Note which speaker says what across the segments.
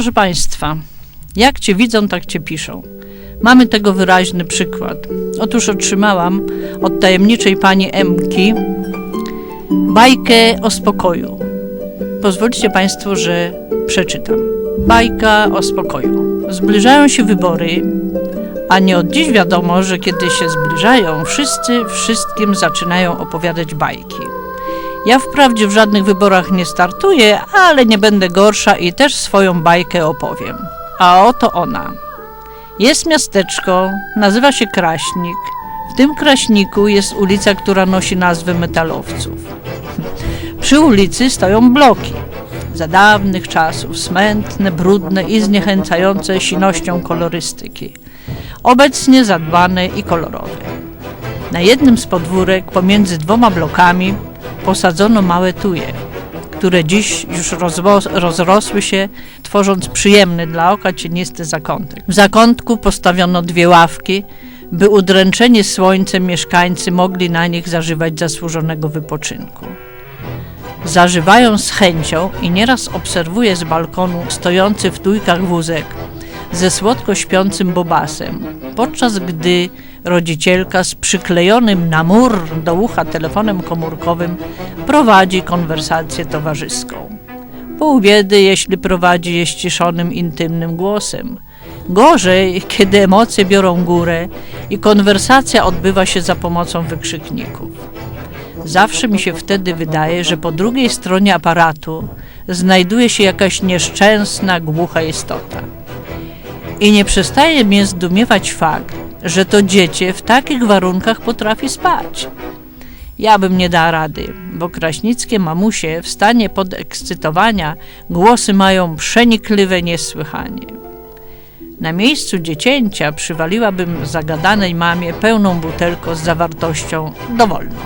Speaker 1: Proszę Państwa, jak Cię widzą, tak Cię piszą. Mamy tego wyraźny przykład. Otóż otrzymałam od tajemniczej pani Emki bajkę o spokoju. Pozwólcie Państwo, że przeczytam. Bajka o spokoju. Zbliżają się wybory, a nie od dziś wiadomo, że kiedy się zbliżają, wszyscy wszystkim zaczynają opowiadać bajki. Ja wprawdzie w żadnych wyborach nie startuję, ale nie będę gorsza i też swoją bajkę opowiem. A oto ona. Jest miasteczko, nazywa się Kraśnik. W tym Kraśniku jest ulica, która nosi nazwę metalowców. Przy ulicy stoją bloki. Za dawnych czasów, smętne, brudne i zniechęcające sinością kolorystyki. Obecnie zadbane i kolorowe. Na jednym z podwórek pomiędzy dwoma blokami posadzono małe tuje, które dziś już rozrosły się, tworząc przyjemny dla oka cienisty zakątek. W zakątku postawiono dwie ławki, by udręczeni słońcem mieszkańcy mogli na nich zażywać zasłużonego wypoczynku. Zażywają z chęcią i nieraz obserwuję z balkonu stojący w tujkach wózek ze słodko śpiącym bobasem, podczas gdy rodzicielka z przyklejonym na mur do ucha telefonem komórkowym prowadzi konwersację towarzyską. Pół biedy, jeśli prowadzi je ściszonym, intymnym głosem. Gorzej, kiedy emocje biorą górę i konwersacja odbywa się za pomocą wykrzykników. Zawsze mi się wtedy wydaje, że po drugiej stronie aparatu znajduje się jakaś nieszczęsna, głucha istota. I nie przestaje mnie zdumiewać fakt, że to dziecię w takich warunkach potrafi spać. Ja bym nie dała rady, bo kraśnickie mamusie w stanie podekscytowania głosy mają przenikliwe niesłychanie. Na miejscu dziecięcia przywaliłabym zagadanej mamie pełną butelkę z zawartością dowolną.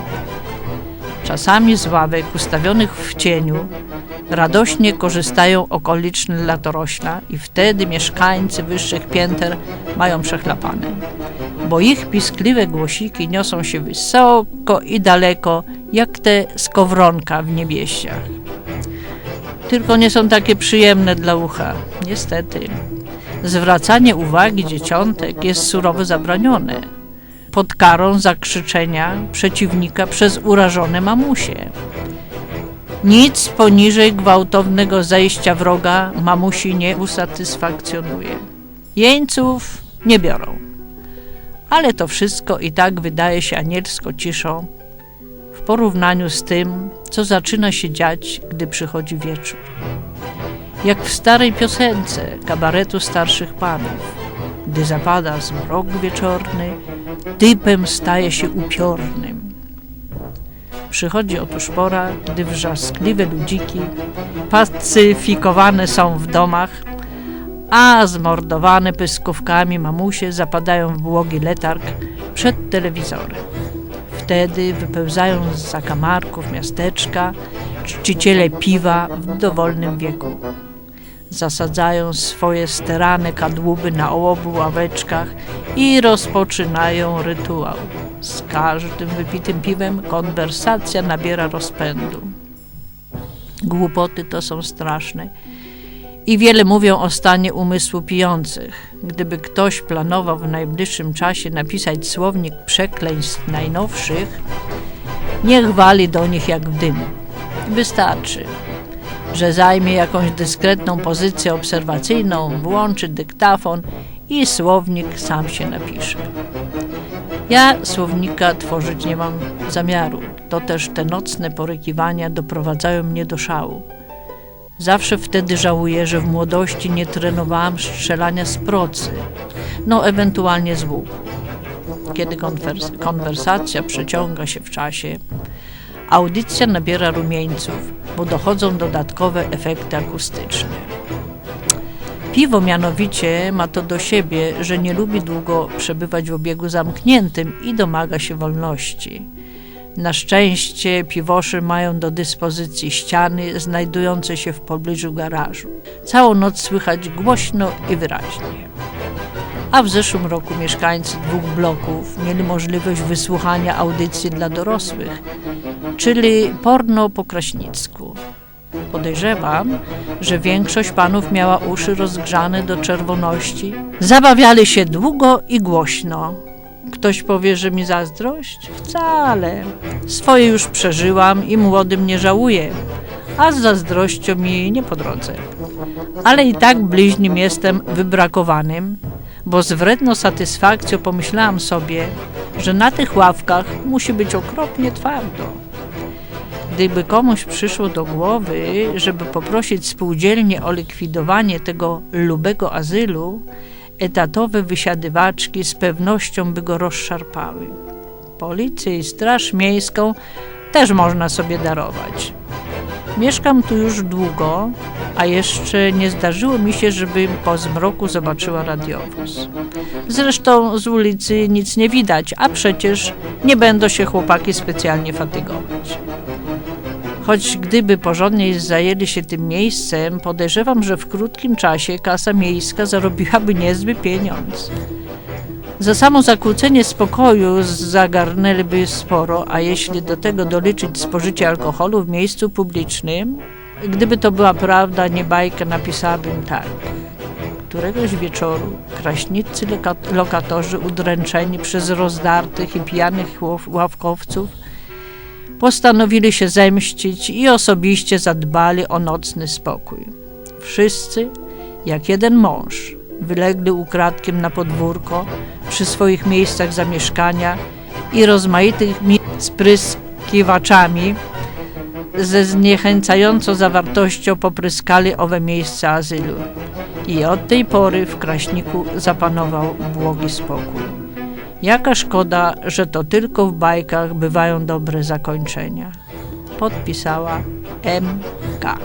Speaker 1: Czasami z ławek ustawionych w cieniu radośnie korzystają okoliczni latorośla i wtedy mieszkańcy wyższych pięter mają przechlapane, bo ich piskliwe głosiki niosą się wysoko i daleko, jak te skowronka w niebieściach. Tylko nie są takie przyjemne dla ucha, niestety. Zwracanie uwagi dzieciątek jest surowo zabronione pod karą zakrzyczenia przeciwnika przez urażone mamusie. Nic poniżej gwałtownego zejścia wroga mamusi nie usatysfakcjonuje. Jeńców nie biorą. Ale to wszystko i tak wydaje się anielsko ciszą w porównaniu z tym, co zaczyna się dziać, gdy przychodzi wieczór. Jak w starej piosence kabaretu starszych panów. Gdy zapada zmrok wieczorny, typem staje się upiornym. Przychodzi otóż pora, gdy wrzaskliwe ludziki pacyfikowane są w domach, a zmordowane pyskówkami mamusie zapadają w błogi letarg przed telewizorem. Wtedy wypełzają z zakamarków miasteczka czciciele piwa w dowolnym wieku. Zasadzają swoje sterane kadłuby na obu ławeczkach i rozpoczynają rytuał. Z każdym wypitym piwem konwersacja nabiera rozpędu. Głupoty to są straszne i wiele mówią o stanie umysłu pijących. Gdyby ktoś planował w najbliższym czasie napisać słownik przekleństw najnowszych, niech wali do nich jak w dym. Wystarczy, że zajmie jakąś dyskretną pozycję obserwacyjną, włączy dyktafon i słownik sam się napisze. Ja słownika tworzyć nie mam zamiaru. To też te nocne porykiwania doprowadzają mnie do szału. Zawsze wtedy żałuję, że w młodości nie trenowałam strzelania z procy, no ewentualnie z łuku. Kiedy konwers- konwersacja przeciąga się w czasie, audycja nabiera rumieńców, bo dochodzą dodatkowe efekty akustyczne. Piwo mianowicie ma to do siebie, że nie lubi długo przebywać w obiegu zamkniętym i domaga się wolności. Na szczęście piwosze mają do dyspozycji ściany znajdujące się w pobliżu garażu. Całą noc słychać głośno i wyraźnie. A w zeszłym roku mieszkańcy dwóch bloków mieli możliwość wysłuchania audycji dla dorosłych, czyli porno po kraśnicku. Podejrzewam, że większość panów miała uszy rozgrzane do czerwoności. Zabawiali się długo i głośno. Ktoś powie, że mi zazdrość? Wcale. Swoje już przeżyłam i młodym nie żałuję, a z zazdrością mi nie po drodze. Ale i tak bliźnim jestem wybrakowanym, bo z wredną satysfakcją pomyślałam sobie, że na tych ławkach musi być okropnie twardo. Gdyby komuś przyszło do głowy, żeby poprosić spółdzielnię o likwidowanie tego lubego azylu, etatowe wysiadywaczki z pewnością by go rozszarpały. Policję i straż miejską też można sobie darować. Mieszkam tu już długo, a jeszcze nie zdarzyło mi się, żebym po zmroku zobaczyła radiowóz. Zresztą z ulicy nic nie widać, a przecież nie będą się chłopaki specjalnie fatygować. Choć gdyby porządnie zajęli się tym miejscem, podejrzewam, że w krótkim czasie kasa miejska zarobiłaby niezły pieniądz. Za samo zakłócenie spokoju zagarnęliby sporo, a jeśli do tego doliczyć spożycie alkoholu w miejscu publicznym, gdyby to była prawda, nie bajka, napisałabym tak. Któregoś wieczoru kraśniccy loka- lokatorzy udręczeni przez rozdartych i pijanych ław- ławkowców postanowili się zemścić i osobiście zadbali o nocny spokój. Wszyscy, jak jeden mąż, wylegli ukradkiem na podwórko przy swoich miejscach zamieszkania i rozmaitymi spryskiwaczami ze zniechęcającą zawartością popryskali owe miejsca azylu. I od tej pory w Kraśniku zapanował błogi spokój. Jaka szkoda, że to tylko w bajkach bywają dobre zakończenia. Podpisała M.K.